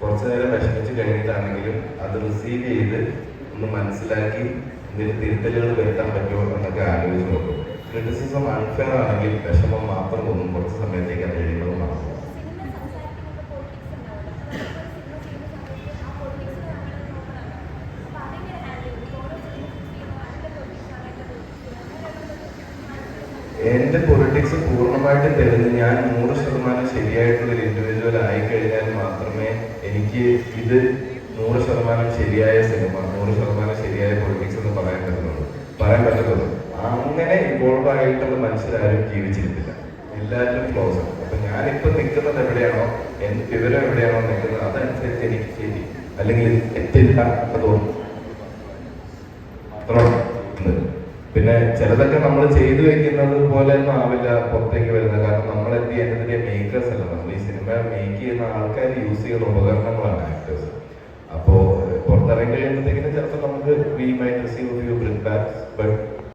കുറച്ചു നേരം വിഷമിച്ച് കഴിഞ്ഞിട്ടാണെങ്കിലും അത് റിസീവ് ചെയ്ത് ഒന്ന് മനസ്സിലാക്കി ഇതിന് തിരുത്തലുകൾ വരുത്താൻ പറ്റുമോ എന്നൊക്കെ ആലോചിച്ച് നോക്കും. ക്രിറ്റിസിസം അൺഫെയർ ആണെങ്കിൽ വിഷമം മാത്രം തോന്നും. കുറച്ച് സമയത്തേക്ക് അത് എഴുതുന്നത് മാത്രം. എന്റെ പൊളിറ്റിക്സ് പൂർണമായിട്ട് തെളിഞ്ഞ് ഞാൻ നൂറ് കഴിഞ്ഞാൽ മാത്രമേ എനിക്ക് ഇത് നൂറ് ശതമാനം ശരിയായ സിനിമ നൂറ് ശതമാനം ശരിയായ പൊളിറ്റിക്സ് എന്ന് പറയാൻ പറ്റുന്നുള്ളൂ പറയാൻ പറ്റത്തുള്ളൂ. അങ്ങനെ ഇൻവോൾവ് ആയിട്ടുള്ള മനുഷ്യരാരും ജീവിച്ചിരുന്നില്ല. എല്ലാവരും ക്ലോസ് ആണ്. അപ്പൊ ഞാനിപ്പോ നിൽക്കുന്നത് എവിടെയാണോ എന്റെ വിവരം എവിടെയാണോ നിൽക്കുന്നത് അതനുസരിച്ച് എനിക്ക് ശരി അല്ലെങ്കിൽ തെറ്റില്ല തോന്നുന്നു പിന്നെ ചിലതൊക്കെ നമ്മൾ ചെയ്തു വെക്കുന്നത് പോലെ ഒന്നും ആവില്ല പുറത്തേക്ക് വരുന്നത്. കാരണം നമ്മൾ എന്ത് മേക്കേഴ്സ് അല്ല. നമ്മൾ ഈ സിനിമ മേക്ക് ചെയ്യുന്ന ആൾക്കാർ യൂസ് ചെയ്യുന്ന ഉപകരണങ്ങളാണ് ആക്ടേഴ്സ് അപ്പോൾ പുറത്തിറങ്ങി കഴിയുമ്പോഴത്തേക്കിനും ചിലപ്പോൾ നമുക്ക് we may receive few brickbats but